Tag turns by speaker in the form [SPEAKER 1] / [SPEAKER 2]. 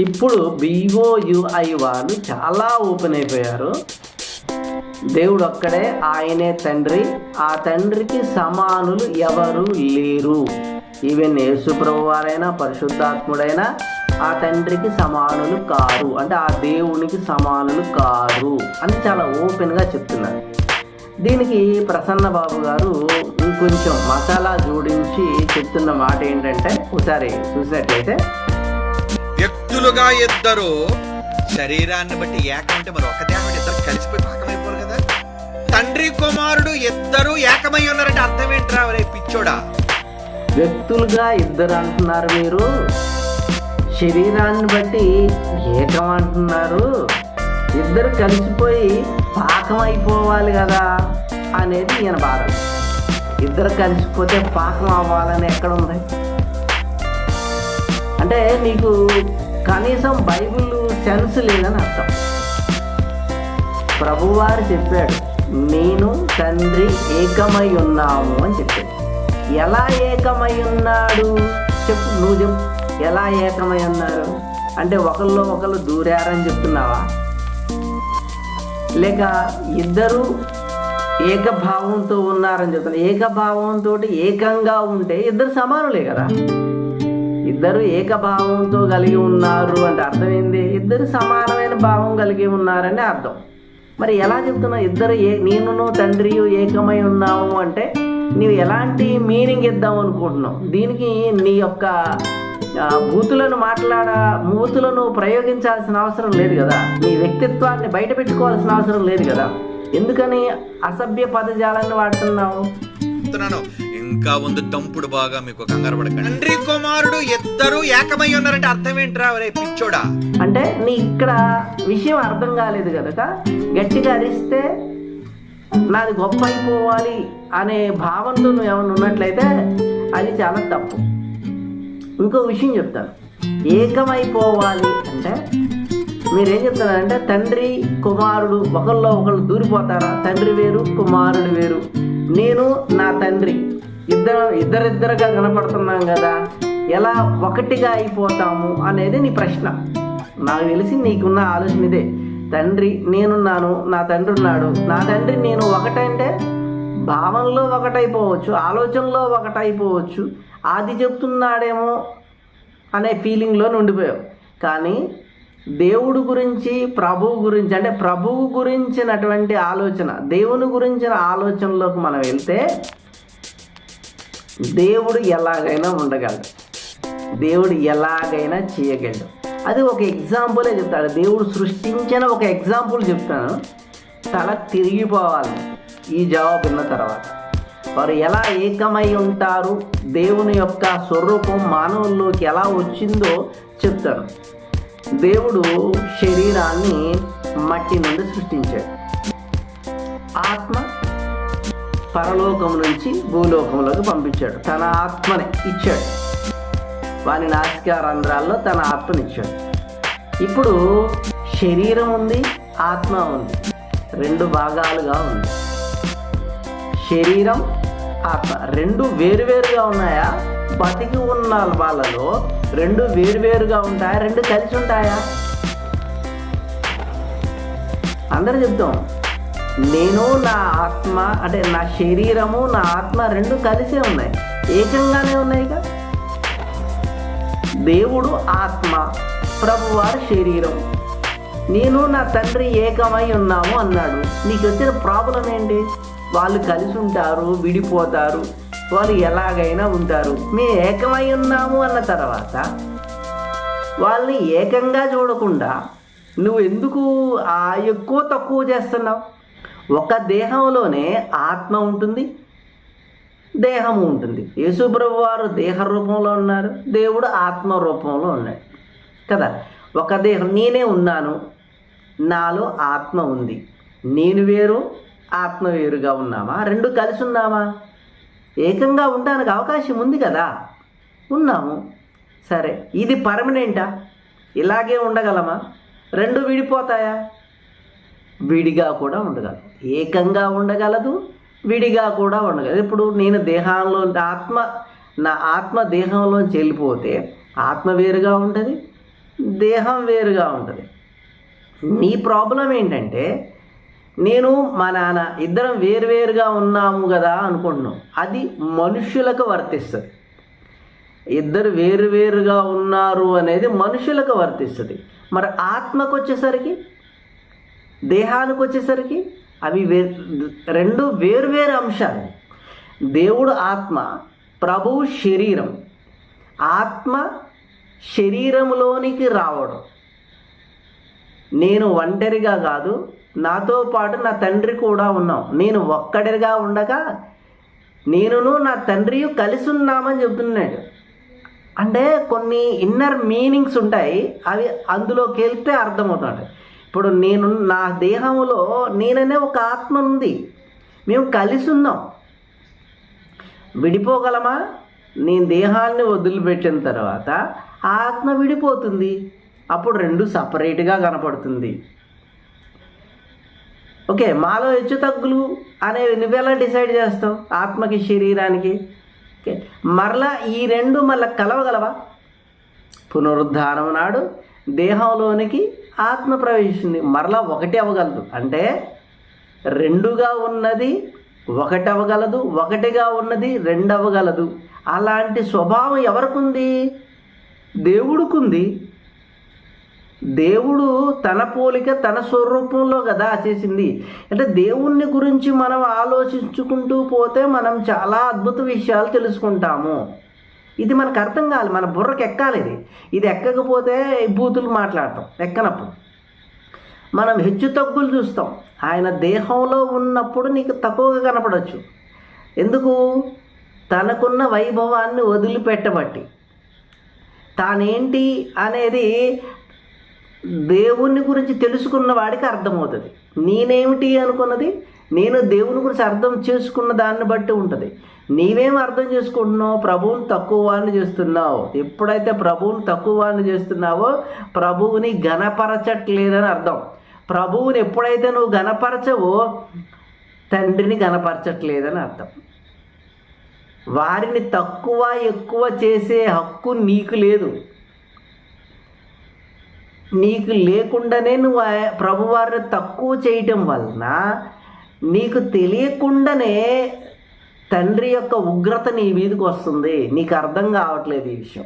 [SPEAKER 1] ఇప్పుడు బిఓయుఐ వాళ్ళు చాలా ఓపెన్ అయిపోయారు. దేవుడు ఒక్కడే ఆయనే తండ్రి. ఆ తండ్రికి సమానులు ఎవరు లేరు. ఈవెన్ యేసుప్రభు వారైనా పరిశుద్ధాత్ముడైనా ఆ తండ్రికి సమానులు కారు. అంటే ఆ దేవునికి సమానులు కారు అని చాలా ఓపెన్గా చెప్తున్నారు. దీనికి ప్రసన్న బాబు గారు ఇంకొంచెం మసాలా జోడించి చెప్తున్న మాట ఏంటంటే ఒకసారి చూసినట్లయితే
[SPEAKER 2] వ్యక్తులుగా ఇద్దరు. శరీరాన్ని బట్టి ఏకమంటే మరి ఒక దేహం ఇద్దరు కలిసిపోయి పాకమైపోరు కదా. తండ్రి కుమారుడు ఇద్దరు ఏకమై ఉన్నారంటే అర్థం ఏంట్రా రే పిచ్చోడా?
[SPEAKER 1] వ్యక్తులుగా ఇద్దరు అంటున్నారు మీరు. శరీరాన్ని బట్టి ఏకం అంటున్నారు. ఇద్దరు కలిసిపోయి పాకం అయిపోవాలి కదా అనేది ఈయన బాధ. ఇద్దరు కలిసిపోతే పాకం అవ్వాలని ఎక్కడ ఉంది? అంటే నీకు కనీసం బైబిల్ సెన్స్ లేదని అర్థం. ప్రభువారు చెప్పాడు నేను తండ్రి ఏకమై ఉన్నాము అని చెప్పాడు. ఎలా ఏకమై ఉన్నాడు? చెప్పు నువ్వు చెప్పు. ఎలా ఏకమై ఉన్నారు అంటే ఒకళ్ళు ఒకళ్ళు దూరారని చెప్తున్నావా? లేక ఇద్దరు ఏకభావంతో ఉన్నారని చెప్తున్నా ఏకభావంతో ఏకంగా ఉంటే ఇద్దరు సమానులే కదా. ఇద్దరు ఏకభావంతో కలిగి ఉన్నారు అంటే అర్థం ఏంది? ఇద్దరు సమానమైన భావం కలిగి ఉన్నారని అర్థం. మరి ఎలా చెప్తున్నావు? ఇద్దరు ఏ నేను తండ్రి ఏకమై ఉన్నాము అంటే నీవు ఎలాంటి మీనింగ్ ఇద్దాం అనుకుంటున్నావు? దీనికి నీ యొక్క ఆ, బూతులను మాట్లాడ మూతులను ప్రయోగించాల్సిన అవసరం లేదు కదా? నీ వ్యక్తిత్వాన్ని బయట పెట్టుకోవాల్సిన అవసరం లేదు కదా? ఎందుకని అసభ్య పదజాలాన్ని వాడుతున్నావు?
[SPEAKER 2] ఇంకా ఉంది. దంపుడు బాగా మీకు కంగారు పడకండి. తండ్రి కుమారుడు ఇద్దరు ఏకమై ఉన్నారంటే అర్థం ఏంట్రా? రే పిచ్చోడా.
[SPEAKER 1] అంటే నీ ఇక్కడ విషయం అర్థం కాలేదు కనుక గట్టిగా అరిస్తే నాది గొప్ప అయిపోవాలి అనే భావనతో నువ్వు ఏమైనా ఉన్నట్లయితే అది చాలా తప్పు. ఇంకో విషయం చెప్తాను. ఏకమైపోవాలి అంటే మీరేం చెప్తున్నారంటే తండ్రి కుమారుడు ఒకళ్ళలో ఒకళ్ళు దూరిపోతారా? తండ్రి వేరు కుమారుడు వేరు. నేను నా తండ్రి. ఇద్దరు ఇద్దరిద్దరుగా కనపడుతున్నాం కదా ఎలా ఒకటిగా అయిపోతాము అనేది నీ ప్రశ్న. నాకు తెలిసి నీకున్న ఆలోచన ఇదే. తండ్రి నేనున్నాను నా తండ్రి ఉన్నాడు. నా తండ్రి నేను ఒకటంటే భావనలో ఒకటైపోవచ్చు ఆలోచనలో ఒకటైపోవచ్చు అది చెప్తున్నాడేమో అనే ఫీలింగ్లో ఉండిపోయావు కానీ దేవుడు గురించి ప్రభువు గురించి అంటే ప్రభువు గురించినటువంటి ఆలోచన దేవుని గురించిన ఆలోచనలోకి మనం వెళ్తే దేవుడు ఎలాగైనా ఉండగలడు. దేవుడు ఎలాగైనా చేయగలడు. అది ఒక ఎగ్జాంపులే చెప్తాడు. దేవుడు సృష్టించిన ఒక ఎగ్జాంపుల్ చెప్తాను. తల తిరిగిపోవాలి. ఈ జవాబు విన్న తర్వాత. వారు ఎలా ఏకమై ఉంటారు? దేవుని యొక్క స్వరూపం మానవుల్లోకి ఎలా వచ్చిందో చెప్తారు దేవుడు శరీరాన్ని మట్టి నుండి సృష్టించాడు. ఆత్మ పరలోకం నుంచి భూలోకంలోకి పంపించాడు. తన ఆత్మని ఇచ్చాడు. వాని నాసికా రంధ్రాల్లో తన ఆత్మనిచ్చాడు ఇప్పుడు శరీరం ఉంది ఆత్మ ఉంది. రెండు భాగాలుగా ఉంది. శరీరం ఆత్మ రెండు వేరువేరుగా ఉన్నాయా? బతికి ఉన్న వాళ్ళలో రెండు వేరువేరుగా ఉంటాయా? రెండు కలిసి ఉంటాయా? అందరూ చెప్తాం. నేను నా ఆత్మ అంటే నా శరీరము నా ఆత్మ రెండు కలిసే ఉన్నాయి. ఏకంగానే ఉన్నాయిగా దేవుడు ఆత్మ ప్రభువారు శరీరం. నేను నా తండ్రి ఏకమై ఉన్నాము అన్నాడు. నీకు వచ్చిన ప్రాబ్లం ఏంటి? వాళ్ళు కలిసి ఉంటారు విడిపోతారు వాళ్ళు ఎలాగైనా ఉంటారు. మేము ఏకమై ఉన్నాము అన్న తర్వాత వాళ్ళని ఏకంగా చూడకుండా నువ్వు ఎందుకు ఆ ఎక్కువ తక్కువ చేస్తున్నావు? ఒక దేహంలోనే ఆత్మ ఉంటుంది దేహము ఉంటుంది. యేసుప్రభు వారు దేహ రూపంలో ఉన్నారు దేవుడు ఆత్మ రూపంలో ఉన్నాడు. కదా? ఒక దేహం నేనే ఉన్నాను నాలో ఆత్మ ఉంది. నేను వేరు ఆత్మ వేరుగా ఉన్నామా? రెండు కలిసి ఉన్నామా? ఏకంగా ఉండడానికి అవకాశం ఉంది కదా? ఉన్నాము. సరే ఇది పర్మనెంటా? ఇలాగే ఉండగలమా? రెండు విడిపోతాయా? విడిగా కూడా ఉండగలదు ఏకంగా ఉండగలదు విడిగా కూడా ఉండగలదు ఇప్పుడు నేను దేహంలో ఆత్మ నా ఆత్మ దేహంలోంచి వెళ్ళిపోతే ఆత్మ వేరుగా ఉంటుంది దేహం వేరుగా ఉంటుంది. నీ ప్రాబ్లం ఏంటంటే నేను మా నాన్న ఇద్దరం వేరువేరుగా ఉన్నాము కదా అనుకుంటున్నాం. అది మనుషులకు వర్తిస్తుంది. ఇద్దరు వేరువేరుగా ఉన్నారు అనేది మనుషులకు వర్తిస్తుంది. మరి ఆత్మకు వచ్చేసరికి దేహానికి వచ్చేసరికి అవి వే రెండు వేరువేరు అంశాలు. దేవుడు ఆత్మ ప్రభువు శరీరం. ఆత్మ శరీరంలోనికి రావడం. నేను ఒంటరిగా కాదు నాతో పాటు నా తండ్రి కూడా ఉన్నాం. నేను ఒక్కడిగా ఉండగా నేనును నా తండ్రి కలిసి ఉన్నామని చెబుతున్నాడు అంటే కొన్ని ఇన్నర్ మీనింగ్స్ ఉంటాయి అవి అందులోకి వెళ్తే అర్థమవుతుంటాయి ఇప్పుడు నేను నా దేహంలో నేననే ఒక ఆత్మ ఉంది. మేము కలిసి ఉన్నాం. విడిపోగలమా? నేను దేహాన్ని వదిలిపెట్టిన తర్వాత ఆత్మ విడిపోతుంది. అప్పుడు రెండు సపరేట్గా కనపడుతుంది. ఓకే మాలో హెచ్చు తగ్గులు అనేవి నువ్వెలా డిసైడ్ చేస్తావు? ఆత్మకి శరీరానికి? ఓకే మరలా ఈ రెండు మళ్ళీ కలవగలవా? పునరుద్ధానం నాడు దేహంలోనికి ఆత్మ ప్రవేశించింది మరలా ఒకటి అవ్వగలదు. అంటే రెండుగా ఉన్నది ఒకటి అవ్వగలదు ఒకటిగా ఉన్నది రెండు అవ్వగలదు. అలాంటి స్వభావం ఎవరికుంది? దేవుడికుంది. దేవుడు తన పోలిక తన స్వరూపంలో కదా చేసింది. అంటే దేవుణ్ణి గురించి మనం ఆలోచించుకుంటూ పోతే మనం చాలా అద్భుత విషయాలు తెలుసుకుంటాము. ఇది మనకు అర్థం కావాలి మన బుర్రకి ఎక్కాలి ఇది. ఇది ఎక్కకపోతే బూతులు మాట్లాడతాం ఎక్కనప్పుడు. మనం హెచ్చు తగ్గులు చూస్తాం. ఆయన దేహంలో ఉన్నప్పుడు నీకు తక్కువగా కనపడవచ్చు ఎందుకు? తనకున్న వైభవాన్ని వదిలిపెట్టబట్టి. తానేంటి అనేది దేవుని గురించి తెలుసుకున్న వాడికి అర్థమవుతుంది. నేనేమిటి అనుకున్నది? నేను దేవుని గురించి అర్థం చేసుకున్న దాన్ని బట్టి ఉంటుంది. నీవేం అర్థం చేసుకుంటున్నావు? ప్రభువుని తక్కువ వాడిని చేస్తున్నావు. ఎప్పుడైతే ప్రభువుని తక్కువ వాడిని చేస్తున్నావో ప్రభువుని ఘనపరచట్లేదని అర్థం. ప్రభువుని ఎప్పుడైతే నువ్వు ఘనపరచవో తండ్రిని ఘనపరచట్లేదని అర్థం. వారిని తక్కువ ఎక్కువ చేసే హక్కు నీకు లేదు. నీకు లేకుండానే నువ్వు ప్రభువారిని తక్కువ చేయటం వలన నీకు తెలియకుండానే తండ్రి యొక్క ఉగ్రత నీ మీదకి వస్తుంది. నీకు అర్థం కావట్లేదు ఈ విషయం.